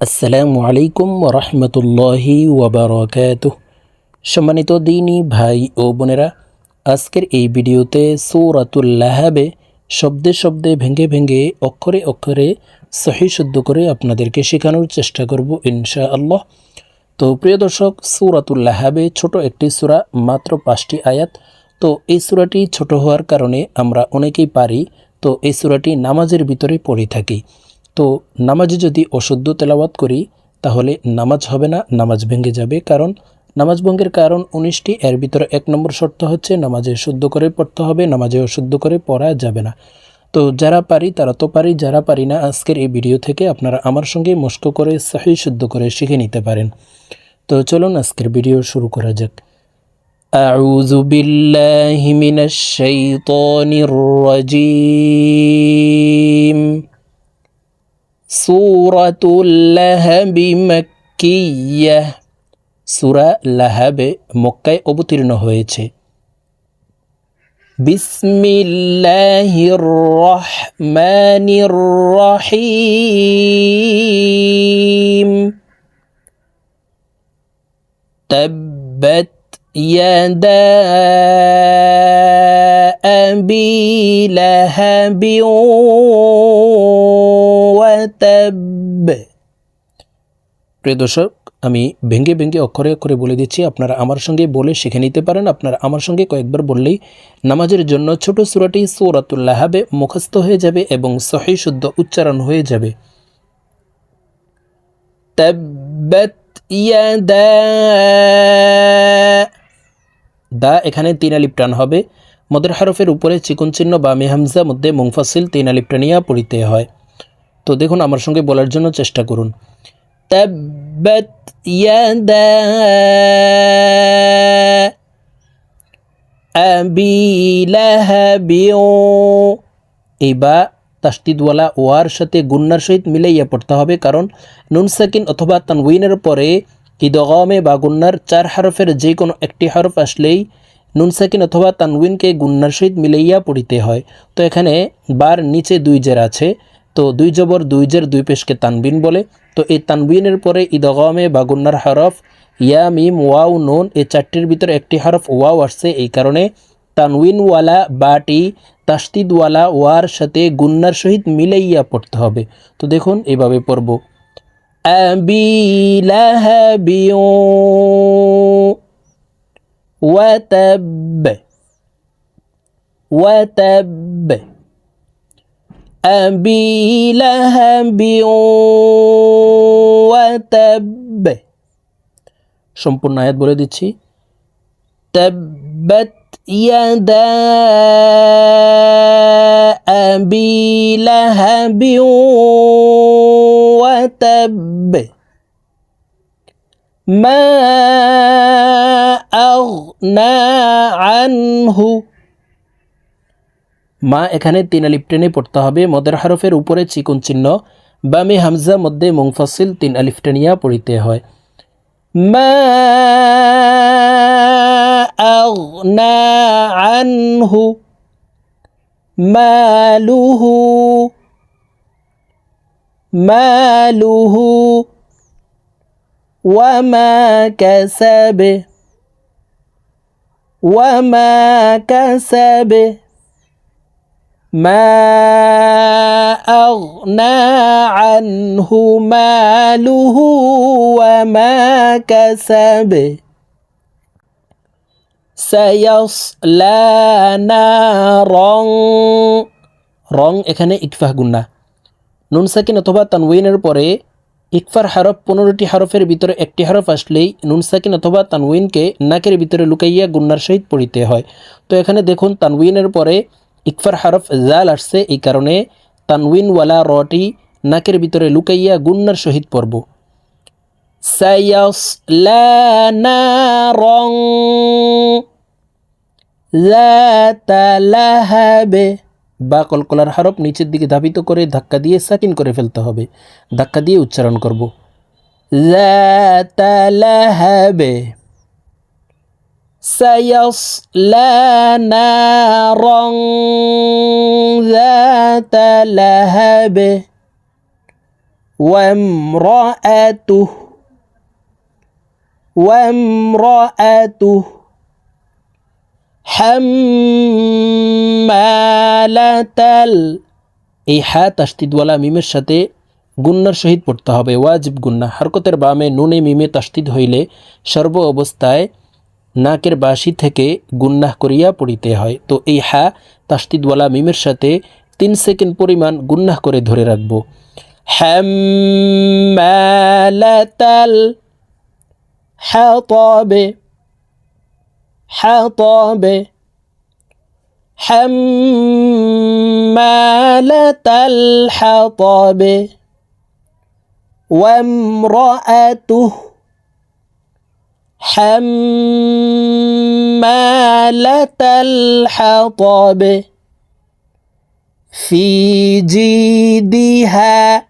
আসসালামু আলাইকুম রহমতুল্লাহি ওবরাকাত সম্মানিত দিনী ভাই ও বোনেরা, আজকের এই ভিডিওতে সৌরাতুল্লাহাবে শব্দে শব্দে ভেঙে ভেঙে অক্ষরে অক্ষরে সহি শুদ্ধ করে আপনাদেরকে শেখানোর চেষ্টা করব ইনশা আল্লাহ তো প্রিয় দর্শক সৌরাতুল্লাহাবে ছোট একটি সূরা, মাত্র পাঁচটি আয়াত। তো এই সূরাটি ছোট হওয়ার কারণে আমরা অনেকেই পারি, তো এই সূরাটি নামাজের ভিতরে পড়ে থাকি। তো নামাজে যদি অশুদ্ধ তেলাওয়াত করি তাহলে নামাজ হবে না নামাজ ভেঙে যাবে কারণ নামাজ ভঙ্গের কারণ উনিশটি এর ভিতরে এক নম্বর শর্ত হচ্ছে নামাজে শুদ্ধ করে পড়তে হবে নামাজে অশুদ্ধ করে পড়া যাবে না তো যারা পারি তারা তো পারি যারা পারি না আজকের এই ভিডিও থেকে আপনারা আমার সঙ্গে মস্ক করে সহি শুদ্ধ করে শিখে নিতে পারেন তো চলুন আজকের ভিডিও শুরু করা যাক أعوذ بالله من الشيطان الرجيم সুরাতুল লাহাবি মাক্কিয়াহ সূরা লাহাবে মক্কায় অবতীর্ণ হয়েছে বিসমিল্লাহির রহমানির রহিম তাব্বাত লাহাবি ওয়াতাব প্রিয় দর্শক, আমি ভেঙ্গে ভেঙ্গে অক্ষরে অক্ষরে বলে দিচ্ছি, আপনারা আমার সঙ্গে বলে শিখে নিতে পারেন। আপনারা আমার সঙ্গে কয়েকবার বললেই নামাজের জন্য ছোট সুরাটি সৌরাতুল্লাহাবে মুখস্থ হয়ে যাবে এবং সহি শুদ্ধ উচ্চারণ হয়ে যাবে। তাব্বাত ইয়াদা দা, এখানে তিন আলিপ টান হবে। মদের হরফের উপরে চিকন চিহ্ন বা মেহামজা মধ্যে মুংফাসিল তিন আলিপ টানিয়া পড়িতে হয়। তো দেখুন, আমার সঙ্গে বলার জন্য চেষ্টা করুন। এই বা তাস্তিদওয়ালা ওয়ার সাথে গুন্নার সহিত মিলাইয়া পড়তে হবে, কারণ নুন সাকিন অথবা তানউইনের পরে ইদগমে বা গুন্নার চার হরফের যে কোনো একটি হরফ আসলেই নুন সাকিন অথবা তানউইনকে গুন্নার সহিত মিলাইয়া পড়িতে হয়। তো এখানে বার নিচে দুই জের আছে, তো দুই জবর দুই জের দুই পেশকে তানবিন বলে। তো এই তানবিনের পরে ইদগমে বা গুন্নার হরফ ইয়া, মিম, ওয়াও, নুন, এই চারটির ভিতরে একটি হরফ ওয়াও আসছে, এই কারণে তানউইনওয়ালা বাটি তাস্তিদওয়ালা ওয়ার সাথে গুন্নার সহিত মিলাইয়া পড়তে হবে তো দেখুন এভাবে পড়ব أبي لهب وتب وتب أبي لهب وتب সম্পূর্ণ আয়াত বলে দিচ্ছি تبت يدا أبي لهب وتب ما أغنى عنه মা এখানে তিন আলিপ টেনে পড়তে হবে মদের হরফের উপরে চিকন চিহ্ন বামে হামজা মধ্যে মুংফাসিল তিন আলিফ টেনিয়া পড়িতে হয় মা أغنى عنه ماله ماله وما كسب وما كسب. ما أغنى عنه ماله وما كسب. রং এখানে ইকফাহ গুন্না নুন সাকিন অথবা তানউইনের পরে ইকফার হরফ পনেরোটি হরফের ভিতরে একটি হরফ আসলেই নুন সাকিন অথবা তানউইনকে নাকের ভিতরে লুকাইয়া গুন্নার সহিত পড়িতে হয়। তো এখানে দেখুন তানউইনের পরে ইকফার হরফ জাল আসছে, এই কারণে তানউইনওয়ালা রটি নাকের ভিতরে লুকাইয়া গুন্নার সহিত পড়ব। সায়াসলা নারং লাহাবে বা কলকলার হরফ নিচের দিকে ধাবিত করে ধাক্কা দিয়ে সাকিন করে ফেলতে হবে ধাক্কা দিয়ে উচ্চারণ করব লাহাবে سيصلى نارا ذات لهب وامرأته وامرأته হাম্মালাতাল এই হ্যাঁ তাস্তিদওয়ালা মিমের সাথে গুন্নার সহিত পড়তে হবে। ওয়াজিব গুন্না। হরকতের বামে নুনে মিমে তাস্তিদ হইলে সর্ব অবস্থায় নাকের বাসি থেকে গুন্নাহ করিয়া পড়িতে হয়। তো এই হা তাস্তিদওয়ালা মিমের সাথে তিন সেকেন্ড পরিমাণ গুন্নাহ করে ধরে রাখব। হ্যাম্মালাতাল হ্যা তবে حطب حمالة الحطب وامرأته حمالة الحطب في جيدها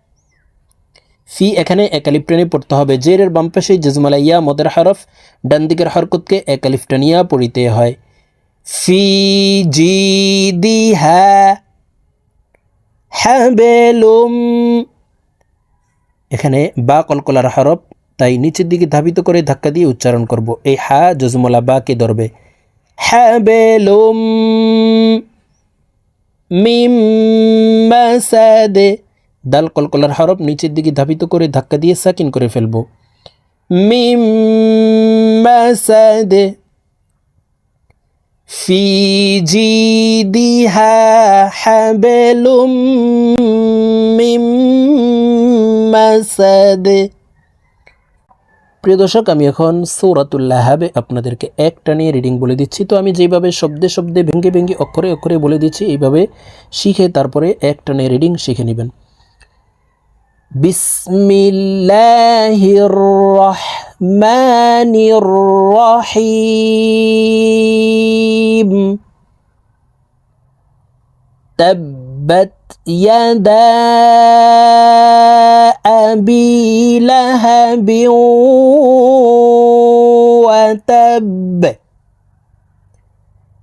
ফি এখানে একালিফ টেনে পড়তে হবে। জেরের বাম পাশে জজমালাইয়া, মদের হরফ, ডান দিকের হরকতকে একালিফ টানিয়া পড়িতে হয়। ফি জিদিহা হাবেলুম এখানে বা কলকলার হরফ, তাই নিচের দিকে ধাবিত করে ধাক্কা দিয়ে উচ্চারণ করব। এই হা, জজমলা বাকে ধরবে? হাবেলুম মিম মাসাদে দাল কলকলার হরফ নিচের দিকে ধাবিত করে ধাক্কা দিয়ে সাকিন করে ফেলব। মিম মাসাদে ফি জিদিহা প্রিয় দর্শক, আমি এখন সৌরাতুল্লাহ হাবে আপনাদেরকে একটা নিয়ে রিডিং বলে দিচ্ছি। তো আমি যেভাবে শব্দে শব্দে ভেঙ্গে ভেঙ্গে অক্ষরে অক্ষরে বলে দিচ্ছি, এইভাবে শিখে তারপরে একটা নিয়ে রিডিং শিখে নেবেন। بسم الله الرحمن الرحيم. تبت يدا أبي لهب وتب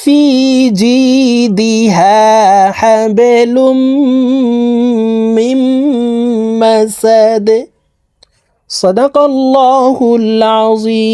في جيدها حبل من مسد. صدق الله العظيم.